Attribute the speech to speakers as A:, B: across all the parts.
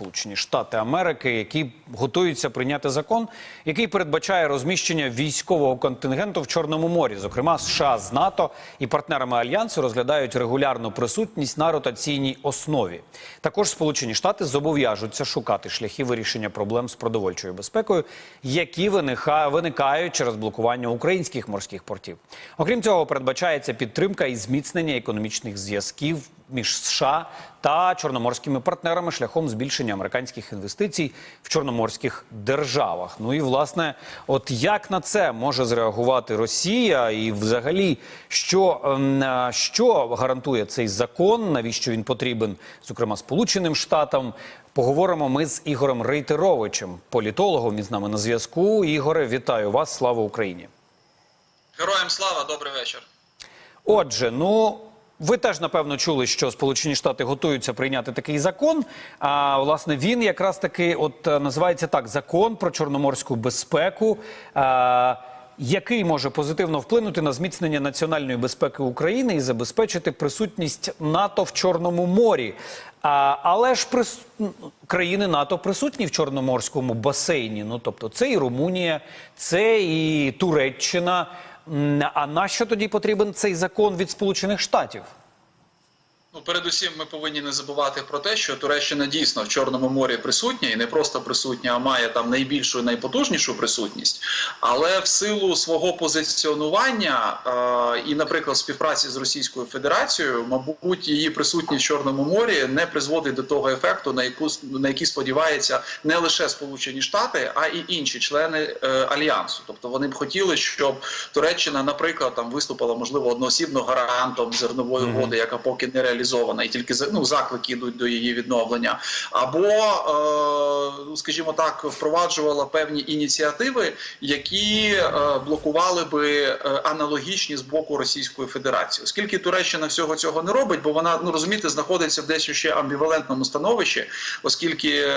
A: Сполучені Штати Америки, які готуються прийняти закон, який передбачає розміщення військового контингенту в Чорному морі. Зокрема, США з НАТО і партнерами альянсу розглядають регулярну присутність на ротаційній основі. Також Сполучені Штати зобов'яжуться шукати шляхи вирішення проблем з продовольчою безпекою, які виникають через блокування українських морських портів. Окрім цього, передбачається підтримка і зміцнення економічних зв'язків між США та чорноморськими партнерами шляхом збільшення американських інвестицій в чорноморських державах. Ну і власне, от як на це може зреагувати Росія, і взагалі, що, ем, е, що гарантує цей закон, навіщо він потрібен, зокрема Сполученим Штатам. Поговоримо ми з Ігорем Рейтеровичем, політологом. Він з нами на зв'язку. Ігоре, вітаю вас! Слава Україні!
B: Героям слава, добрий вечір.
A: Отже, ну ви теж напевно чули, що Сполучені Штати готуються прийняти такий закон. А власне він якраз таки от е, називається так: закон про чорноморську безпеку. А, який може позитивно вплинути на зміцнення національної безпеки України і забезпечити присутність НАТО в Чорному морі? А, але ж прис... країни НАТО присутні в Чорноморському басейні. Ну тобто, це і Румунія, це і Туреччина. А на що тоді потрібен цей закон від Сполучених Штатів?
B: Ну, передусім, ми повинні не забувати про те, що Туреччина дійсно в Чорному морі присутня і не просто присутня, а має там найбільшу і найпотужнішу присутність. Але в силу свого позиціонування е, і, наприклад, співпраці з Російською Федерацією, мабуть, її присутність в Чорному морі не призводить до того ефекту, на яку на який сподіваються не лише Сполучені Штати, а й інші члени е, альянсу. Тобто вони б хотіли, щоб Туреччина, наприклад, там виступила можливо одноосібно гарантом зернової угоди, яка поки не реалізована, і тільки ну, заклики йдуть до її відновлення, або, е, ну, скажімо так, впроваджувала певні ініціативи, які е, блокували би е, аналогічні з боку Російської Федерації, оскільки Туреччина всього цього не робить, бо вона ну розумієте, знаходиться в дещо ще амбівалентному становищі, оскільки.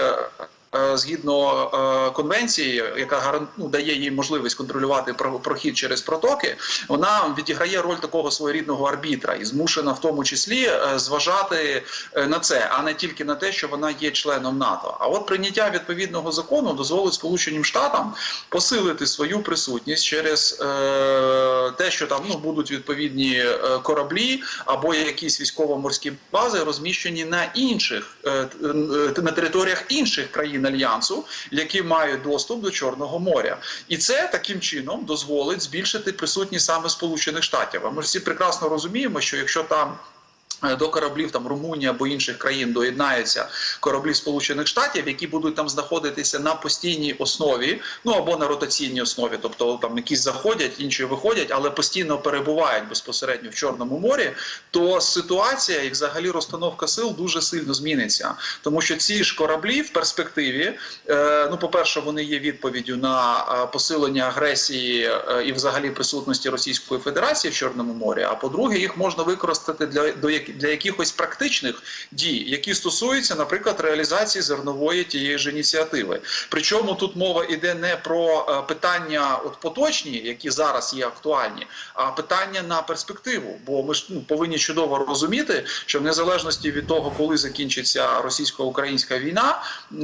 B: Е, Згідно е, конвенції, яка гаран- ну, дає їй можливість контролювати про- прохід через протоки, вона відіграє роль такого своєрідного арбітра і змушена в тому числі е, зважати на це, а не тільки на те, що вона є членом НАТО. А от прийняття відповідного закону дозволить Сполученим Штатам посилити свою присутність через те, що там ну будуть відповідні кораблі або якісь військово-морські бази розміщені на інших на територіях інших країн альянсу, які мають доступ до Чорного моря, і це таким чином дозволить збільшити присутність саме Сполучених Штатів. А ми всі прекрасно розуміємо, що якщо там до кораблів там Румунії або інших країн доєднаються кораблі Сполучених Штатів, які будуть там знаходитися на постійній основі, ну або на ротаційній основі, тобто там якісь заходять, інші виходять, але постійно перебувають безпосередньо в Чорному морі, то ситуація і взагалі розстановка сил дуже сильно зміниться, тому що ці ж кораблі в перспективі, е, ну по перше, вони є відповіддю на е, посилення агресії е, і взагалі присутності Російської Федерації в Чорному морі. А по-друге, їх можна використати для до як- для якихось практичних дій, які стосуються, наприклад, реалізації зернової тієї ж ініціативи. Причому тут мова йде не про е, питання от поточні, які зараз є актуальні, а питання на перспективу. Бо ми ж ну, повинні чудово розуміти, що в незалежності від того, коли закінчиться російсько-українська війна, е,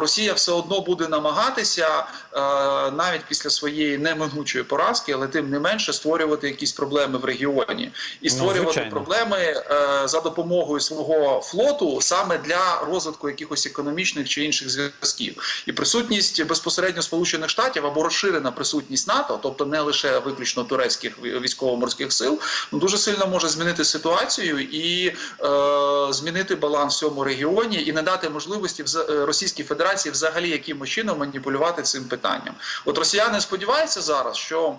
B: Росія все одно буде намагатися е, навіть після своєї неминучої поразки, але тим не менше створювати якісь проблеми в регіоні і створювати
A: звичайно.
B: проблеми е, за допомогою свого флоту саме для розвитку якихось економічних чи інших зв'язків. І присутність безпосередньо Сполучених Штатів або розширена присутність НАТО, тобто не лише виключно турецьких військово-морських сил, ну дуже сильно може змінити ситуацію і е, змінити баланс в цьому регіоні і не дати можливості е, Російській Федерації взагалі якимось чином маніпулювати цим питанням. От росіяни сподіваються зараз, що.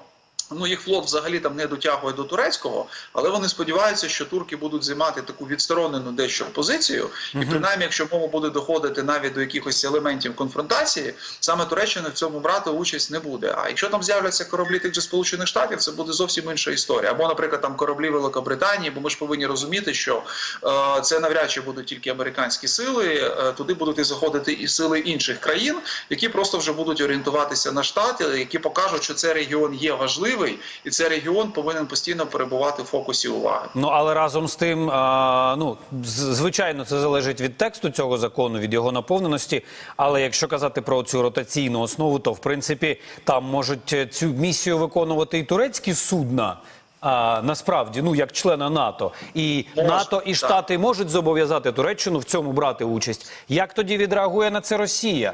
B: Ну, їх флот взагалі там не дотягує до турецького, але вони сподіваються, що турки будуть займати таку відсторонену дещо позицію, і принаймні, якщо мова буде доходити навіть до якихось елементів конфронтації, саме Туреччина в цьому брати участь не буде. А якщо там з'являться кораблі тих же Сполучених Штатів, це буде зовсім інша історія. Або, наприклад, там кораблі Великобританії, бо ми ж повинні розуміти, що е, це навряд чи будуть тільки американські сили, е, туди будуть і заходити і сили інших країн, які просто вже будуть орієнтуватися на штати, які покажуть, що цей регіон є важливий. Важливий, і цей регіон повинен постійно перебувати в фокусі уваги.
A: Ну але разом з тим, а, ну звичайно, це залежить від тексту цього закону, від його наповненості. Але якщо казати про цю ротаційну основу, то в принципі там можуть е, цю місію виконувати і турецькі судна. А, насправді, ну як члена НАТО, і
B: Можуть,
A: НАТО і
B: так.
A: Штати можуть зобов'язати Туреччину в цьому брати участь. Як тоді відреагує на це Росія?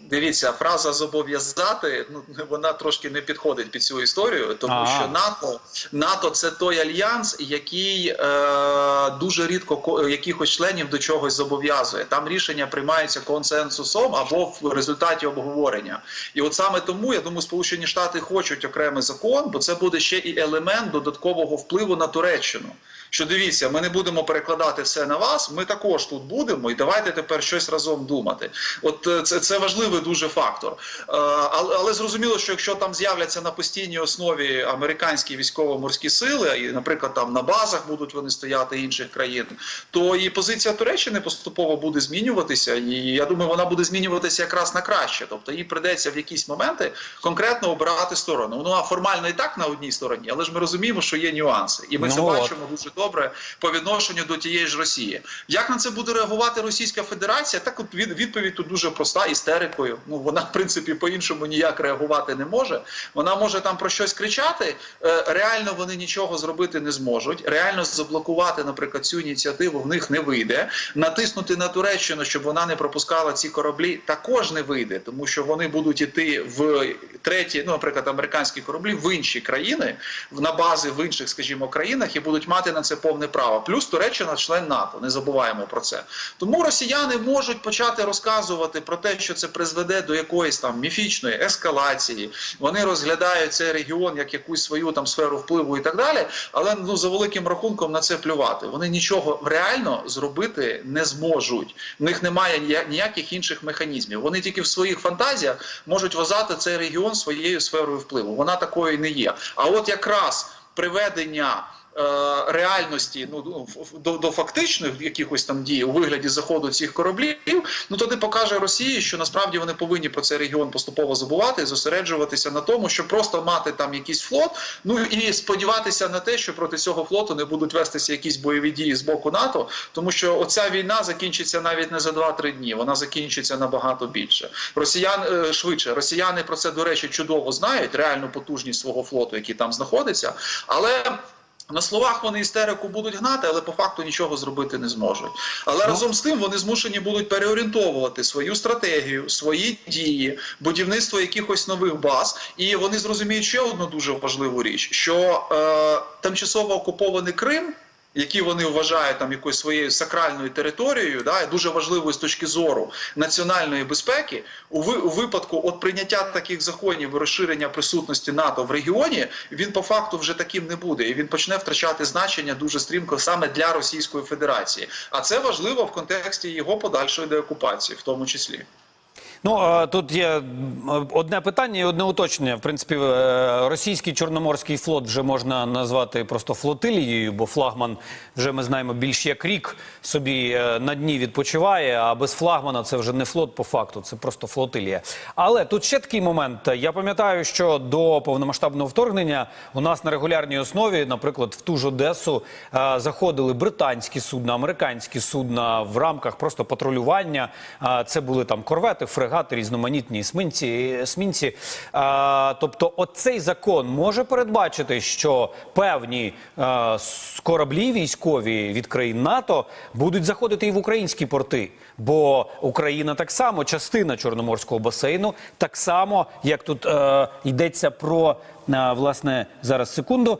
B: Дивіться, фраза зобов'язати ну вона трошки не підходить під цю історію, тому
A: Ага.
B: що НАТО НАТО це той альянс, який е, дуже рідко ко- якихось членів до чогось зобов'язує. Там рішення приймаються консенсусом або в результаті обговорення. І от саме тому я думаю, Сполучені Штати хочуть окремий закон, бо це буде ще і елемент додаткового впливу на Туреччину. Що дивіться, ми не будемо перекладати все на вас. Ми також тут будемо, і давайте тепер щось разом думати. От е, це, це важливий дуже фактор. Е, Але, але зрозуміло, що якщо там з'являться на постійній основі американські військово-морські сили, і, наприклад, там на базах будуть вони стояти інших країн, то і позиція Туреччини поступово буде змінюватися. І я думаю, вона буде змінюватися якраз на краще. Тобто їй придеться в якісь моменти конкретно обирати сторону. Ну а формально і так на одній стороні, але ж ми розуміємо, що є нюанси, і ми
A: Ну
B: це
A: от.
B: бачимо дуже добре по відношенню до тієї ж Росії. Як на це буде реагувати Російська Федерація? Так от відповідь тут дуже проста істерикою. Ну вона в принципі по-іншому ніяк реагувати не може. Вона може там про щось кричати. Е, Реально вони нічого зробити не зможуть. Реально заблокувати, наприклад, цю ініціативу в них не вийде. Натиснути на Туреччину, щоб вона не пропускала ці кораблі, також не вийде, тому що вони будуть іти в треті, ну наприклад, американські кораблі в інші країни, на бази в інших, скажімо, країнах, і будуть мати на це повне право. Плюс Туреччина член НАТО. Не забуваємо про це. Тому росіяни можуть почати розказувати про те, що це призведе до якоїсь там міфічної ескалації. Вони розглядають цей регіон як якусь свою там сферу впливу і так далі. Але ну за великим рахунком на це плювати. Вони нічого реально зробити не зможуть. В них немає ніяких інших механізмів. Вони тільки в своїх фантазіях можуть вважати цей регіон своєю сферою впливу. Вона такою не є. А от якраз приведення. Е, Реальності ну до, до фактичних якихось там дій у вигляді заходу цих кораблів, ну тоді покаже Росії, що насправді вони повинні про цей регіон поступово забувати зосереджуватися на тому, щоб просто мати там якийсь флот, ну і сподіватися на те, що проти цього флоту не будуть вестися якісь бойові дії з боку НАТО, тому що оця війна закінчиться навіть не за 2-3 дні, вона закінчиться набагато більше. Росіян е, швидше, росіяни про це до речі чудово знають, реальну потужність свого флоту, який там знаходиться, але. На словах вони істерику будуть гнати, але по факту нічого зробити не зможуть. Але разом з тим вони змушені будуть переорієнтовувати свою стратегію, свої дії, будівництво якихось нових баз. І вони зрозуміють ще одну дуже важливу річ: що е, тимчасово окупований Крим. Які вони вважають там якоюсь своєю сакральною територією, да, дуже важливою з точки зору національної безпеки, у, ви, у випадку от прийняття таких законів і розширення присутності НАТО в регіоні, він по факту вже таким не буде, і він почне втрачати значення дуже стрімко саме для Російської Федерації. А це важливо в контексті його подальшої деокупації, в тому числі.
A: Ну тут є одне питання і одне уточнення. В принципі, е, російський чорноморський флот вже можна назвати просто флотилією, бо флагман вже ми знаємо більш як рік собі е, на дні відпочиває. А без флагмана це вже не флот по факту, це просто флотилія. Але тут ще такий момент. Я пам'ятаю, що до повномасштабного вторгнення у нас на регулярній основі, наприклад, в ту ж Одесу е, заходили британські судна, американські судна в рамках просто патрулювання. Це були там корвети, фрегати, різноманітні смінці. смінці. А, Тобто, оцей закон може передбачити, що певні а, кораблі військові від країн НАТО будуть заходити і в українські порти. Бо Україна так само частина Чорноморського басейну, так само як тут е, йдеться про власне зараз секунду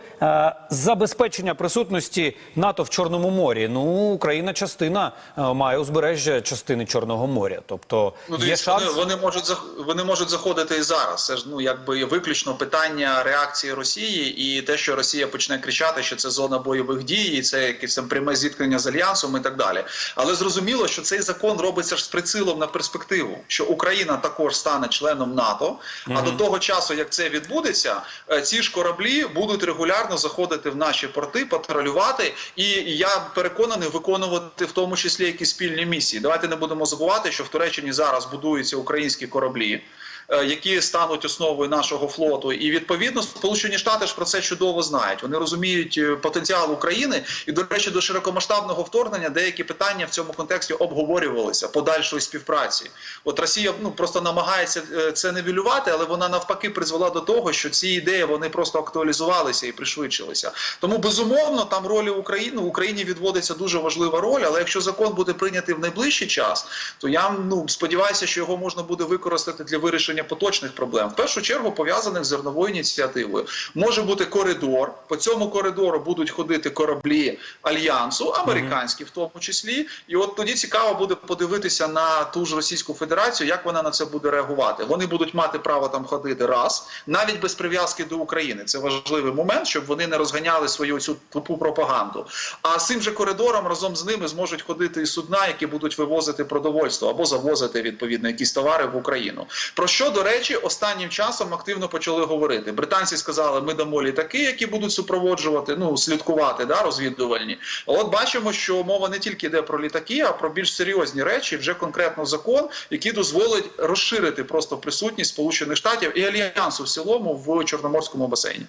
A: забезпечення присутності НАТО в Чорному морі. Ну Україна частина має узбережжя частини Чорного моря. Тобто
B: Ну,
A: є шанс.
B: вони, вони можуть вони можуть заходити і зараз. Це ж ну якби виключно питання реакції Росії і те, що Росія почне кричати, що це зона бойових дій, і це якесь там пряме зіткнення з альянсом і так далі. Але зрозуміло, що цей закон робиться ж з прицілом на перспективу, що Україна також стане членом НАТО. А до того часу, як це відбудеться, ці ж кораблі будуть регулярно заходити в наші порти, патрулювати, і я переконаний виконувати в тому числі якісь спільні місії. Давайте не будемо забувати, що в Туреччині зараз будуються українські кораблі. Е, які стануть основою нашого флоту. І відповідно Сполучені Штати ж про це чудово знають. Вони розуміють е, потенціал України, і до речі, до широкомасштабного вторгнення деякі питання в цьому контексті обговорювалися подальшої співпраці. От Росія ну просто намагається е, це нивелювати, але вона навпаки призвела до того, що ці ідеї вони просто актуалізувалися і пришвидшилися. Тому безумовно там ролі України Україні відводиться дуже важлива роль. Але якщо закон буде прийнятий в найближчий час, то я ну сподіваюся, що його можна буде використати для вирішення поточних проблем. В першу чергу пов'язаних з зерновою ініціативою. Може бути коридор. По цьому коридору будуть ходити кораблі альянсу, американські в тому числі. І от тоді цікаво буде подивитися на ту ж Російську Федерацію, як вона на це буде реагувати. Вони будуть мати право там ходити раз, навіть без прив'язки до України. Це важливий момент, щоб вони не розганяли свою цю тупу пропаганду. А з цим же коридором разом з ними зможуть ходити і судна, які будуть вивозити продовольство або завозити відповідно якісь товари в Україну. Про що до речі, останнім часом активно почали говорити. Британці сказали, ми дамо літаки, які будуть супроводжувати, ну слідкувати, да, розвідувальні. От бачимо, що мова не тільки йде про літаки, а про більш серйозні речі. Вже конкретно закон, який дозволить розширити просто присутність Сполучених Штатів і альянсу в цілому в Чорноморському басейні.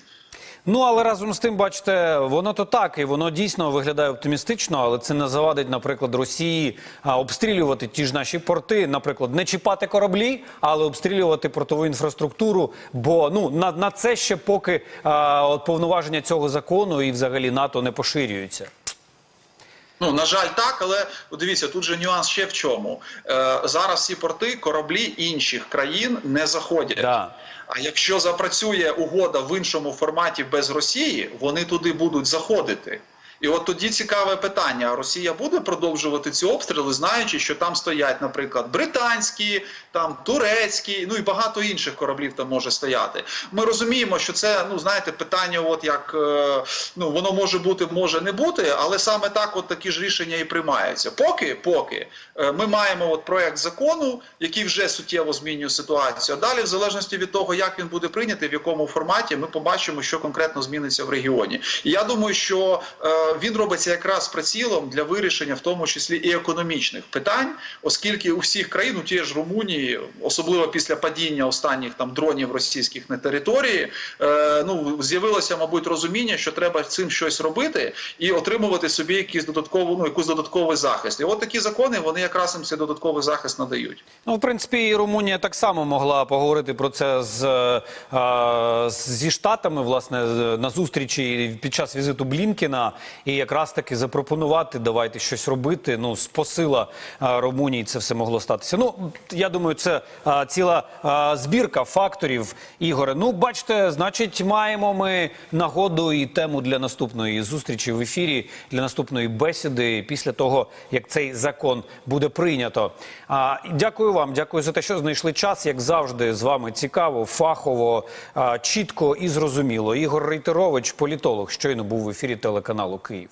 A: Ну але разом з тим, бачите, воно то так, і воно дійсно виглядає оптимістично, але це не завадить, наприклад, Росії обстрілювати ті ж наші порти, наприклад, не чіпати кораблі, але обстрілювати портову інфраструктуру. Бо ну на, на це ще поки а, от повноваження цього закону і взагалі НАТО не поширюються.
B: Ну на жаль, так, але дивіться, тут же нюанс ще в чому. Е, зараз всі порти кораблі інших країн не заходять.
A: Да.
B: А якщо запрацює угода в іншому форматі без Росії, вони туди будуть заходити. І от тоді цікаве питання: Росія буде продовжувати ці обстріли, знаючи, що там стоять, наприклад, британські, там турецькі, ну і багато інших кораблів там може стояти. Ми розуміємо, що це ну знаєте, питання, от як е, ну воно може бути, може не бути, але саме так, от такі ж рішення і приймаються. Поки, поки е, ми маємо от проект закону, який вже суттєво змінює ситуацію. А далі, в залежності від того, як він буде прийнятий, в якому форматі, ми побачимо, що конкретно зміниться в регіоні. І я думаю, що е, він робиться якраз прицілом для вирішення, в тому числі і економічних питань, оскільки у всіх країн, у тієї ж Румунії, особливо після падіння останніх там дронів російських на території, е, ну з'явилося, мабуть, розуміння, що треба цим щось робити і отримувати собі якийсь додаткову, ну якийсь додатковий захист. І от такі закони вони якраз їм цей додатковий захист надають.
A: Ну, в принципі, і Румунія так само могла поговорити про це з, е, зі Штатами, власне, на зустрічі під час візиту Блінкіна, і якраз таки запропонувати, давайте щось робити. Ну, з посила е, Румунії це все могло статися. Ну, я думаю, це е, ціла е, збірка факторів, Ігоре. Ну, бачите, значить, маємо ми нагоду і тему для наступної зустрічі в ефірі, для наступної бесіди після того, як цей закон буде прийнято. А, дякую вам, дякую за те, що знайшли час. Як завжди, з вами цікаво, фахово, а, чітко і зрозуміло. Ігор Рейтерович, політолог, щойно був в ефірі телеканалу Київ.